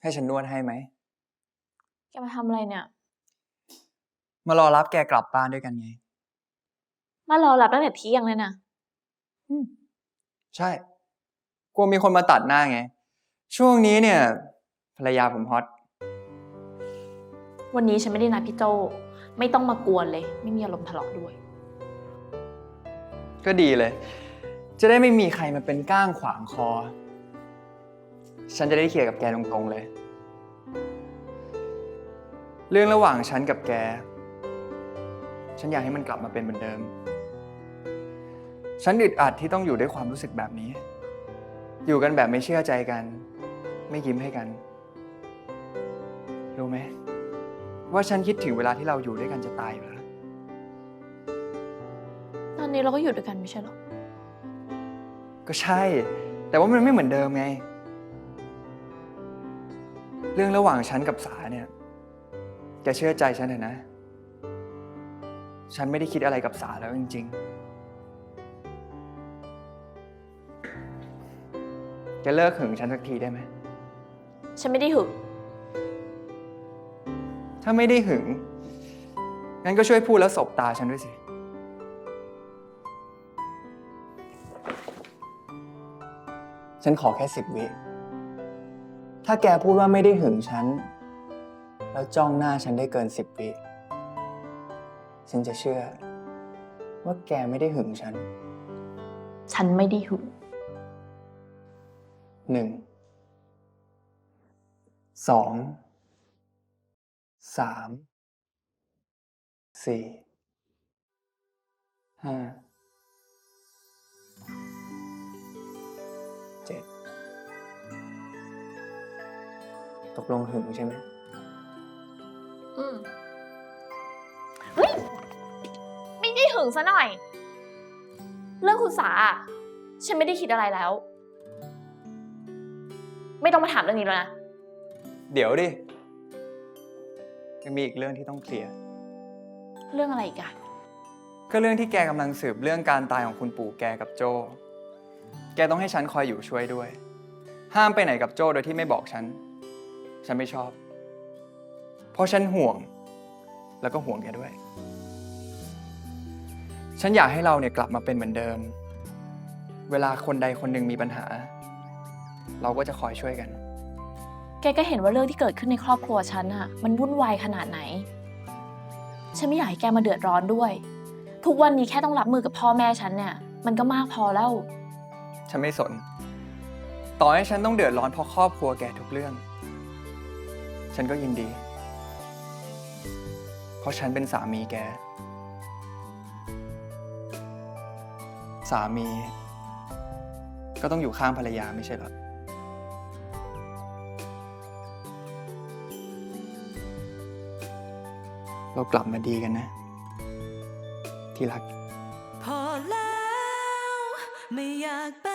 ให้ฉันนวดให้ไหม แกมาทำอะไรเนี่ย มารอรับแกกลับบ้านด้วยกันไง มารอรับตั้งแต่เที่ยงเลยนะใช่ กลัวมีคนมาตัดหน้าไง ช่วงนี้เนี่ย ภรรยาผมฮอต วันนี้ฉันไม่ได้นัดพี่โจไม่ต้องมากวนเลย ไม่มีอารมณ์ทะเลาะด้วย ก็ดีเลย จะได้ไม่มีใครมาเป็นก้างขวางคอ ฉันจะได้เคลียร์กับแกตรงๆเลย เรื่องระหว่างฉันกับแก ฉันอยากให้มันกลับมาเป็นเหมือนเดิม ฉันอึดอัดที่ต้องอยู่ด้วยความรู้สึกแบบนี้ อยู่กันแบบไม่เชื่อใจกัน ไม่ยิ้มให้กัน รู้ไหมว่าฉันคิดถึงเวลาที่เราอยู่ด้วยกันจะตายอยู่แล้ว ตอนนี้เราก็อยู่ด้วยกันไม่ใช่หรอ ก็ใช่ แต่ว่ามันไม่เหมือนเดิมไง เรื่องระหว่างฉันกับสาเนี่ย แกเชื่อใจฉันเถอะนะ ฉันไม่ได้คิดอะไรกับสาแล้วจริง ๆ แกเลิกหึงฉันสักทีได้ไหม ฉันไม่ได้หึงถ้าไม่ได้หึง งั้นก็ช่วยพูดแล้วสบตาฉันด้วยสิ ฉันขอแค่สิบวิ ถ้าแกพูดว่าไม่ได้หึงฉัน แล้วจ้องหน้าฉันได้เกินสิบวิฉันจะเชื่อ ว่าแกไม่ได้หึงฉันฉันไม่ได้หึงหนึ่งสองสามสี่ห้า ตกลงหึงใช่ไหมอืมเฮ้ยไม่ได้หึงซะหน่อย เรื่องคุณสาอะฉันไม่ได้คิดอะไรแล้ว ไม่ต้องมาถามเรื่องนี้แล้วนะ เดี๋ยวดิ ยังมีอีกเรื่องที่ต้องเคลียร์ เรื่องอะไรอีกอะก็เรื่องที่แกกำลังสืบเรื่องการตายของคุณปู่แกกับโจ แกต้องให้ฉันคอยอยู่ช่วยด้วย ห้ามไปไหนกับโจโดยที่ไม่บอกฉัน ฉันไม่ชอบ เพราะฉันห่วง แล้วก็ห่วงแกด้วย ฉันอยากให้เราเนี่ยกลับมาเป็นเหมือนเดิม เวลาคนใดคนหนึ่งมีปัญหา เราก็จะคอยช่วยกัน แกก็เห็นว่าเรื่องที่เกิดขึ้นในครอบครัวฉันอะมันวุ่นวายขนาดไหน ฉันไม่อยากให้แกมาเดือดร้อนด้วย ทุกวันนี้แค่ต้องรับมือกับพ่อแม่ฉันเนี่ย มันก็มากพอแล้ว ฉันไม่สน ต่อให้ฉันต้องเดือดร้อนเพราะครอบครัวแกทุกเรื่อง ฉันก็ยินดี เพราะฉันเป็นสามีแก สามี ก็ต้องอยู่ข้างภรรยาไม่ใช่เหรอ เรากลับมาดีกันนะ ที่รัก พอแล้ว ไม่อยากไป